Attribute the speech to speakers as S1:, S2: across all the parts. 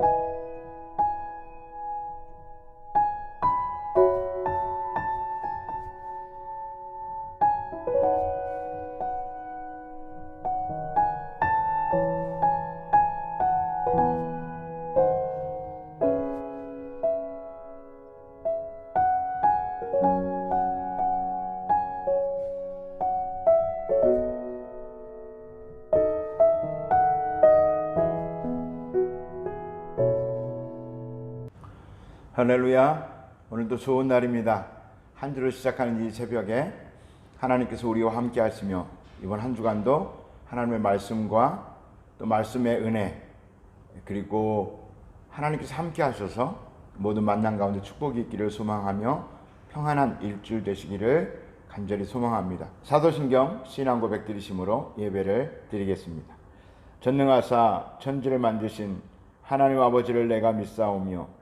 S1: you 할렐루야. 오늘도 좋은 날입니다. 한 주를 시작하는 이 새벽에 하나님께서 우리와 함께 하시며 이번 한 주간도 하나님의 말씀과 또 말씀의 은혜 그리고 하나님께서 함께 하셔서 모든 만남 가운데 축복이 있기를 소망하며 평안한 일주일 되시기를 간절히 소망합니다. 사도신경 신앙 고백 드리심으로 예배를 드리겠습니다. 전능하사 천지를 만드신 하나님 아버지를 내가 믿사오며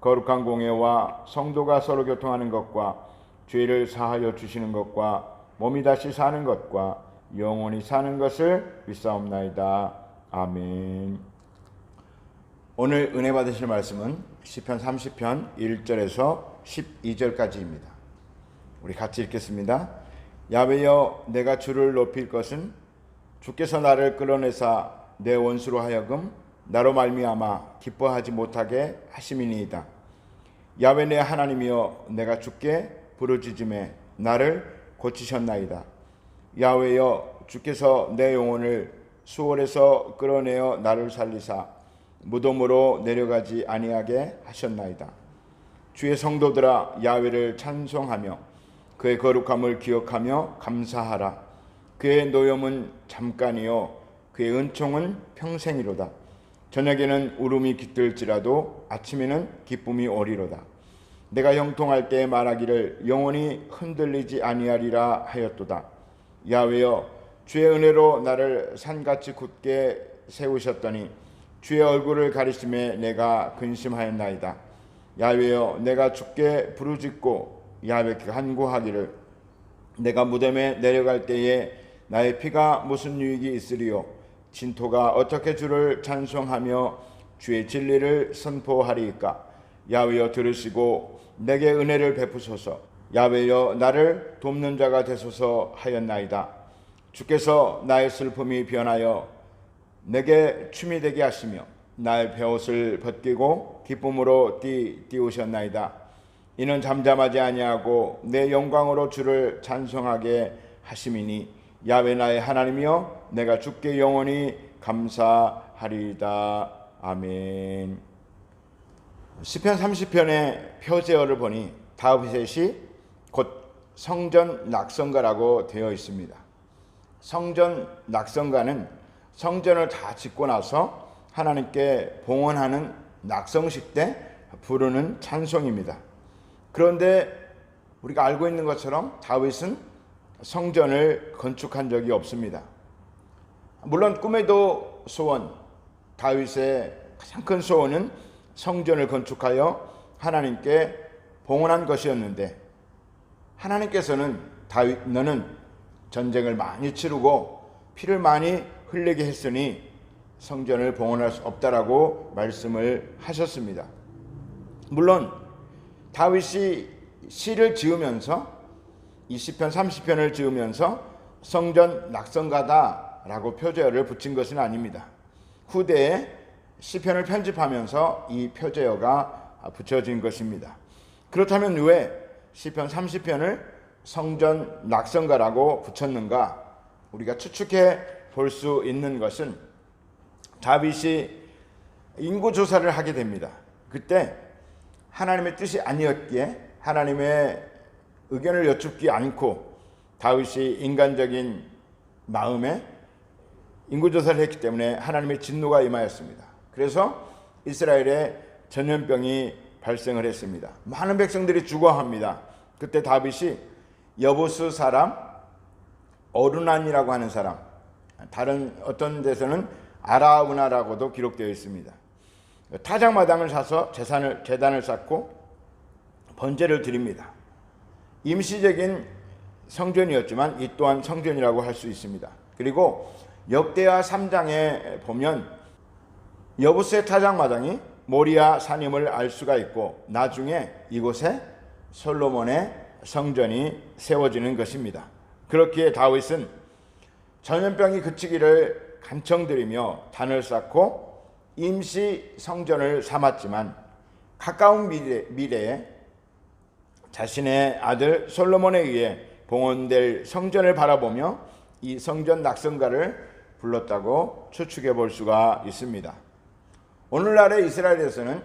S1: 거룩한 공예와 성도가 서로 교통하는 것과 죄를 사하여 주시는 것과 몸이 다시 사는 것과 영원히 사는 것을 믿사옵나이다. 아멘. 오늘 은혜 받으실 말씀은 시편 30편 1절에서 12절까지입니다. 우리 같이 읽겠습니다. 야외여 내가 주를 높일 것은 주께서 나를 끌어내사 내 원수로 하여금 나로 말미암아 기뻐하지 못하게 하심이니이다. 야외 내 하나님이여 내가 주께 부르짖음에 나를 고치셨나이다. 야외여 주께서 내 영혼을 수월에서 끌어내어 나를 살리사 무덤으로 내려가지 아니하게 하셨나이다. 주의 성도들아 야외를 찬송하며 그의 거룩함을 기억하며 감사하라. 그의 노염은 잠깐이요 그의 은총은 평생이로다. 저녁에는 울음이 깃들지라도 아침에는 기쁨이 오리로다. 내가 형통할 때 말하기를 영원히 흔들리지 아니하리라 하였도다. 야외여 주의 은혜로 나를 산같이 굳게 세우셨더니 주의 얼굴을 가리심에 내가 근심하였나이다. 야외여 내가 주께 부르짖고 야외께 간구하기를 내가 무덤에 내려갈 때에 나의 피가 무슨 유익이 있으리요 진토가 어떻게 주를 찬송하며 주의 진리를 선포하리이까? 야외여 들으시고 내게 은혜를 베푸소서. 야외여 나를 돕는 자가 되소서 하였나이다. 주께서 나의 슬픔이 변하여 내게 춤이 되게 하시며 나의 베옷을 벗기고 기쁨으로 띠 띄우셨나이다. 이는 잠잠하지 아니하고 내 영광으로 주를 찬송하게 하심이니 야외 나의 하나님이여 내가 주께 영원히 감사하리이다 아멘. 시편 30편의 표제어를 보니 다윗의 곧 성전 낙성가라고 되어 있습니다. 성전 낙성가는 성전을 다 짓고 나서 하나님께 봉헌하는 낙성식 때 부르는 찬송입니다. 그런데 우리가 알고 있는 것처럼 다윗은 성전을 건축한 적이 없습니다. 물론 꿈에도 소원, 다윗의 가장 큰 소원은 성전을 건축하여 하나님께 봉헌한 것이었는데 하나님께서는 다윗 너는 전쟁을 많이 치르고 피를 많이 흘리게 했으니 성전을 봉헌할 수 없다라고 말씀을 하셨습니다. 물론 다윗이 시를 지으면서 이 시편 30편을 지으면서 성전 낙성가다라고 표제어를 붙인 것은 아닙니다. 후대에 시편을 편집하면서 이 표제어가 붙여진 것입니다. 그렇다면 왜 시편 30편을 성전 낙성가라고 붙였는가? 우리가 추측해 볼 수 있는 것은 다윗이 인구 조사를 하게 됩니다. 그때 하나님의 뜻이 아니었기에 하나님의 의견을 여쭙지 않고 다윗이 인간적인 마음에 인구 조사를 했기 때문에 하나님의 진노가 임하였습니다. 그래서 이스라엘에 전염병이 발생을 했습니다. 많은 백성들이 죽어합니다. 그때 다윗이 여부스 사람 어루난이라고 하는 사람 다른 어떤 데서는 아라우나라고도 기록되어 있습니다. 타작마당을 사서 재산을 재단을 쌓고 번제를 드립니다. 임시적인 성전이었지만 이 또한 성전이라고 할 수 있습니다. 그리고 역대하 3장에 보면 여부세 타작마당이 모리아 산임을 알 수가 있고 나중에 이곳에 솔로몬의 성전이 세워지는 것입니다. 그렇기에 다윗은 전염병이 그치기를 간청드리며 단을 쌓고 임시 성전을 삼았지만 가까운 미래, 미래에 자신의 아들 솔로몬에 의해 봉헌될 성전을 바라보며 이 성전 낙성가를 불렀다고 추측해 볼 수가 있습니다. 오늘날의 이스라엘에서는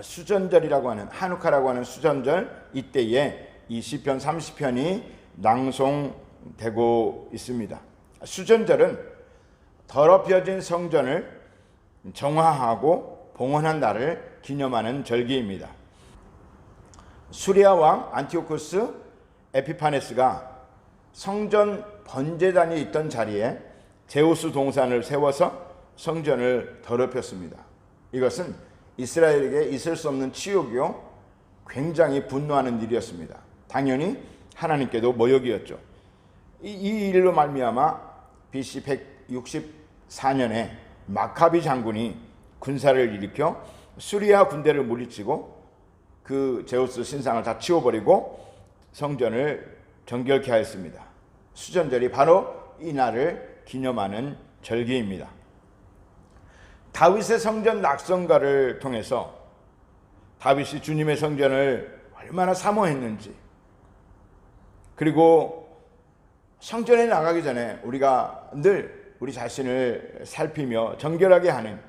S1: 수전절이라고 하는 하누카라고 하는 수전절 이때에 이 시편 30편이 낭송되고 있습니다. 수전절은 더럽혀진 성전을 정화하고 봉헌한 날을 기념하는 절기입니다. 수리아 왕 안티오쿠스 에피파네스가 성전 번제단이 있던 자리에 제우스 동산을 세워서 성전을 더럽혔습니다. 이것은 이스라엘에게 있을 수 없는 치욕이요 굉장히 분노하는 일이었습니다. 당연히 하나님께도 모욕이었죠. 이, 이 일로 말미암아 BC 164년에 마카비 장군이 군사를 일으켜 수리아 군대를 물리치고 그 제우스 신상을 다 치워버리고 성전을 정결케 하였습니다. 수전절이 바로 이 날을 기념하는 절기입니다. 다윗의 성전 낙성가를 통해서 다윗이 주님의 성전을 얼마나 사모했는지 그리고 성전에 나가기 전에 우리가 늘 우리 자신을 살피며 정결하게 하는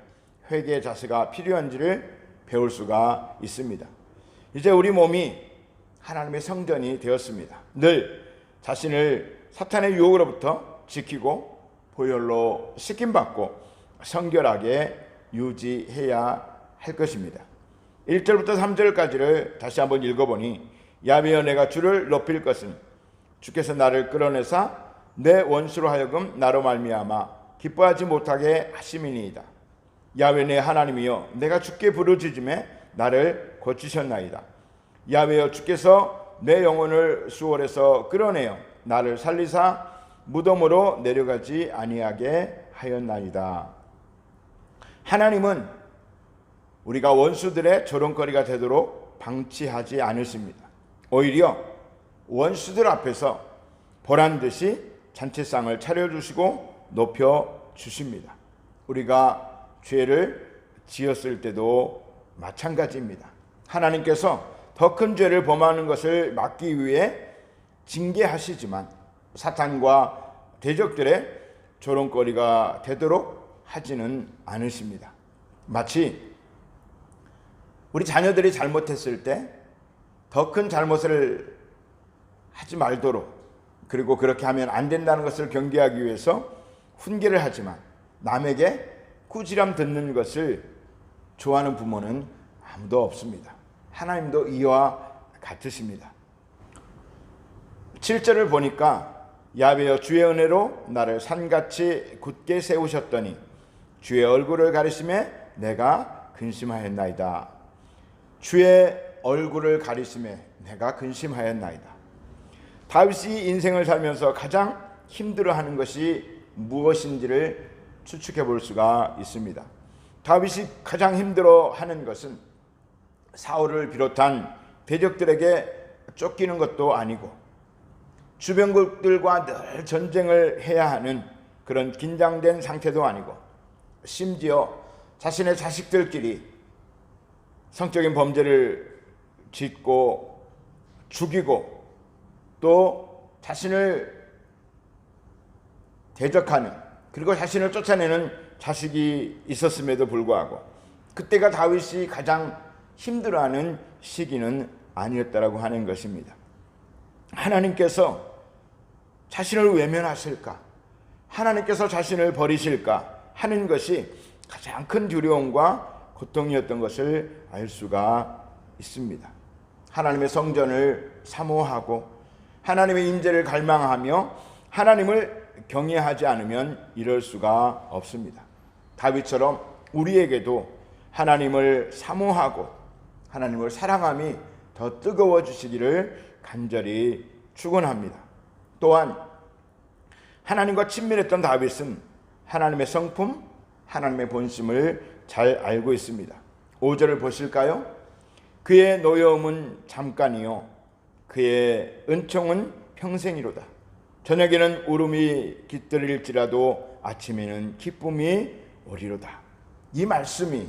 S1: 회개의 자세가 필요한지를 배울 수가 있습니다. 이제 우리 몸이 하나님의 성전이 되었습니다. 늘 자신을 사탄의 유혹으로부터 지키고 보혈로 씻김받고 성결하게 유지해야 할 것입니다. 1절부터 3절까지를 다시 한번 읽어보니 야베여 내가 주를 높일 것은 주께서 나를 끌어내사 내 원수로 하여금 나로 말미암아 기뻐하지 못하게 하심이니이다. 야외 내 하나님이여 내가 주께 부르짖음에 나를 고치셨나이다. 야외여 주께서 내 영혼을 수월에서 끌어내어 나를 살리사 무덤으로 내려가지 아니하게 하였나이다. 하나님은 우리가 원수들의 조롱거리가 되도록 방치하지 않으십니다. 오히려 원수들 앞에서 보란 듯이 잔치상을 차려주시고 높여 주십니다. 우리가 죄를 지었을 때도 마찬가지입니다. 하나님께서 더 큰 죄를 범하는 것을 막기 위해 징계하시지만 사탄과 대적들의 조롱거리가 되도록 하지는 않으십니다. 마치 우리 자녀들이 잘못했을 때 더 큰 잘못을 하지 말도록 그리고 그렇게 하면 안 된다는 것을 경계하기 위해서 훈계를 하지만 남에게 꾸지람 듣는 것을 좋아하는 부모는 아무도 없습니다. 하나님도 이와 같으십니다. 7절을 보니까 야베여 주의 은혜로 나를 산같이 굳게 세우셨더니 주의 얼굴을 가리심에 내가 근심하였나이다. 주의 얼굴을 가리심에 내가 근심하였나이다. 다윗이 인생을 살면서 가장 힘들어하는 것이 무엇인지를 추측해 볼 수가 있습니다. 다윗이 가장 힘들어하는 것은 사울을 비롯한 대적들에게 쫓기는 것도 아니고 주변국들과 늘 전쟁을 해야 하는 그런 긴장된 상태도 아니고 심지어 자신의 자식들끼리 성적인 범죄를 짓고 죽이고 또 자신을 대적하는 그리고 자신을 쫓아내는 자식이 있었음에도 불구하고 그때가 다윗이 가장 힘들어하는 시기는 아니었다라고 하는 것입니다. 하나님께서 자신을 외면하실까? 하나님께서 자신을 버리실까? 하는 것이 가장 큰 두려움과 고통이었던 것을 알 수가 있습니다. 하나님의 성전을 사모하고 하나님의 임재를 갈망하며 하나님을 경외하지 않으면 이럴 수가 없습니다. 다윗처럼 우리에게도 하나님을 사모하고 하나님을 사랑함이 더 뜨거워 주시기를 간절히 축원합니다. 또한 하나님과 친밀했던 다윗은 하나님의 성품, 하나님의 본심을 잘 알고 있습니다. 5절을 보실까요? 그의 노여움은 잠깐이요 그의 은총은 평생이로다. 저녁에는 울음이 깃들일지라도 아침에는 기쁨이 오리로다. 이 말씀이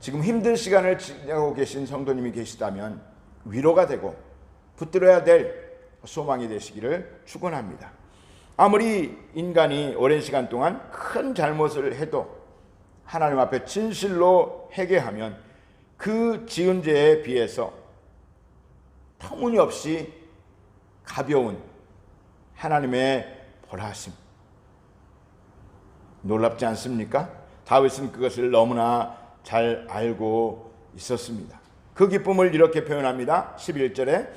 S1: 지금 힘든 시간을 지내고 계신 성도님이 계시다면 위로가 되고 붙들어야 될 소망이 되시기를 축원합니다. 아무리 인간이 오랜 시간 동안 큰 잘못을 해도 하나님 앞에 진실로 회개하면 그 지은 죄에 비해서 터무니없이 가벼운 하나님의 벌하심 놀랍지 않습니까? 다윗은 그것을 너무나 잘 알고 있었습니다. 그 기쁨을 이렇게 표현합니다. 11절에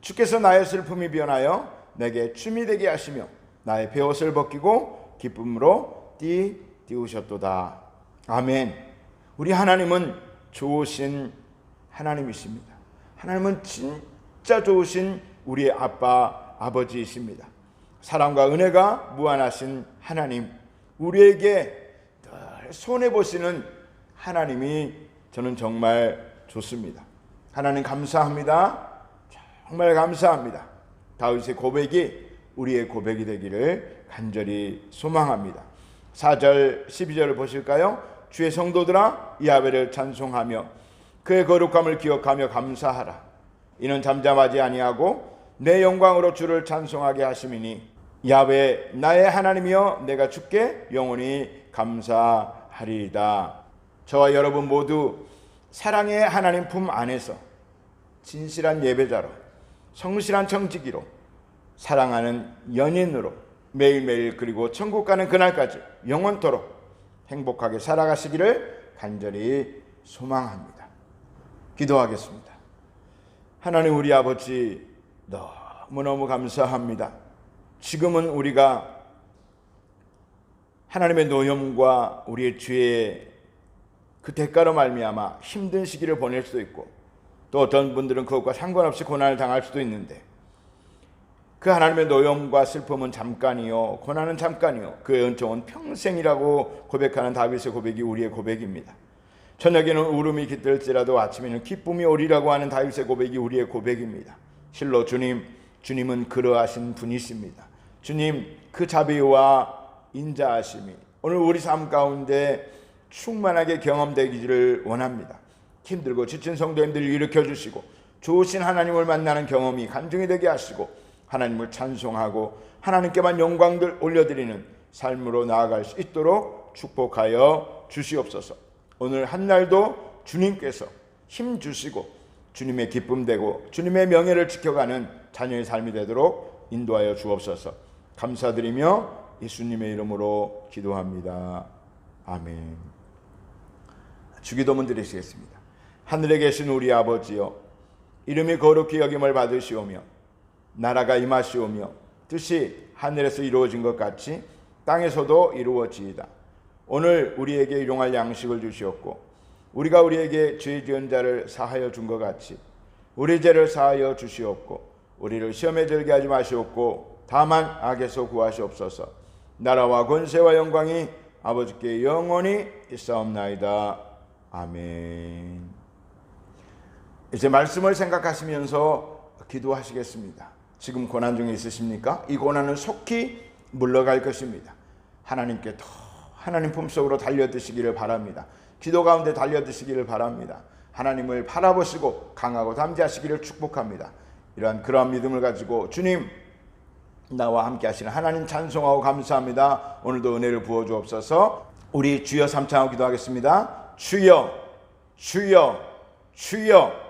S1: 주께서 나의 슬픔이 변하여 내게 춤이 되게 하시며 나의 베옷을 벗기고 기쁨으로 띠 띄우셨도다. 아멘. 우리 하나님은 좋으신 하나님이십니다. 하나님은 진짜 좋으신 우리의 아빠 아버지이십니다. 사랑과 은혜가 무한하신 하나님, 우리에게 늘 손해 보시는 하나님이 저는 정말 좋습니다. 하나님 감사합니다. 정말 감사합니다. 다윗의 고백이 우리의 고백이 되기를 간절히 소망합니다. 4절 12절을 보실까요? 주의 성도들아 야훼를 찬송하며 그의 거룩함을 기억하며 감사하라. 이는 잠잠하지 아니하고 내 영광으로 주를 찬송하게 하심이니 야훼 나의 하나님이여 내가 주께 영원히 감사하리이다. 저와 여러분 모두 사랑의 하나님 품 안에서 진실한 예배자로 성실한 청지기로 사랑하는 연인으로 매일매일 그리고 천국 가는 그날까지 영원토록 행복하게 살아가시기를 간절히 소망합니다. 기도하겠습니다. 하나님 우리 아버지 너무너무 감사합니다. 지금은 우리가 하나님의 노염과 우리의 죄의 그 대가로 말미암아 힘든 시기를 보낼 수도 있고 또 어떤 분들은 그것과 상관없이 고난을 당할 수도 있는데 그 하나님의 노염과 슬픔은 잠깐이요 고난은 잠깐이요 그의 은총은 평생이라고 고백하는 다윗의 고백이 우리의 고백입니다. 저녁에는 울음이 깃들지라도 아침에는 기쁨이 오리라고 하는 다윗의 고백이 우리의 고백입니다. 실로 주님, 주님은 그러하신 분이십니다. 주님 그 자비와 인자하심이 오늘 우리 삶 가운데 충만하게 경험되기를 원합니다. 힘들고 지친 성도님들을 일으켜 주시고 좋으신 하나님을 만나는 경험이 간증이 되게 하시고 하나님을 찬송하고 하나님께만 영광들 올려드리는 삶으로 나아갈 수 있도록 축복하여 주시옵소서. 오늘 한날도 주님께서 힘 주시고 주님의 기쁨 되고 주님의 명예를 지켜가는 자녀의 삶이 되도록 인도하여 주옵소서. 감사드리며 예수님의 이름으로 기도합니다. 아멘. 주기도문 드리시겠습니다. 하늘에 계신 우리 아버지여 이름이 거룩히 여김을 받으시오며 나라가 임하시오며 뜻이 하늘에서 이루어진 것 같이 땅에서도 이루어지이다. 오늘 우리에게 일용할 양식을 주시었고 우리가 우리에게 죄 지은 자를 사하여 준 것 같이 우리 죄를 사하여 주시옵고 우리를 시험에 들게 하지 마시옵고 다만 악에서 구하시옵소서. 나라와 권세와 영광이 아버지께 영원히 있사옵나이다. 아멘. 이제 말씀을 생각하시면서 기도하시겠습니다. 지금 고난 중에 있으십니까? 이 고난은 속히 물러갈 것입니다. 하나님께 더 하나님 품속으로 달려드시기를 바랍니다. 기도 가운데 달려드시기를 바랍니다. 하나님을 바라보시고 강하고 담대하시기를 축복합니다. 이러한 그러한 믿음을 가지고 주님 나와 함께 하시는 하나님 찬송하고 감사합니다. 오늘도 은혜를 부어 주옵소서. 우리 주여 삼창하고 기도하겠습니다. 주여 주여 주여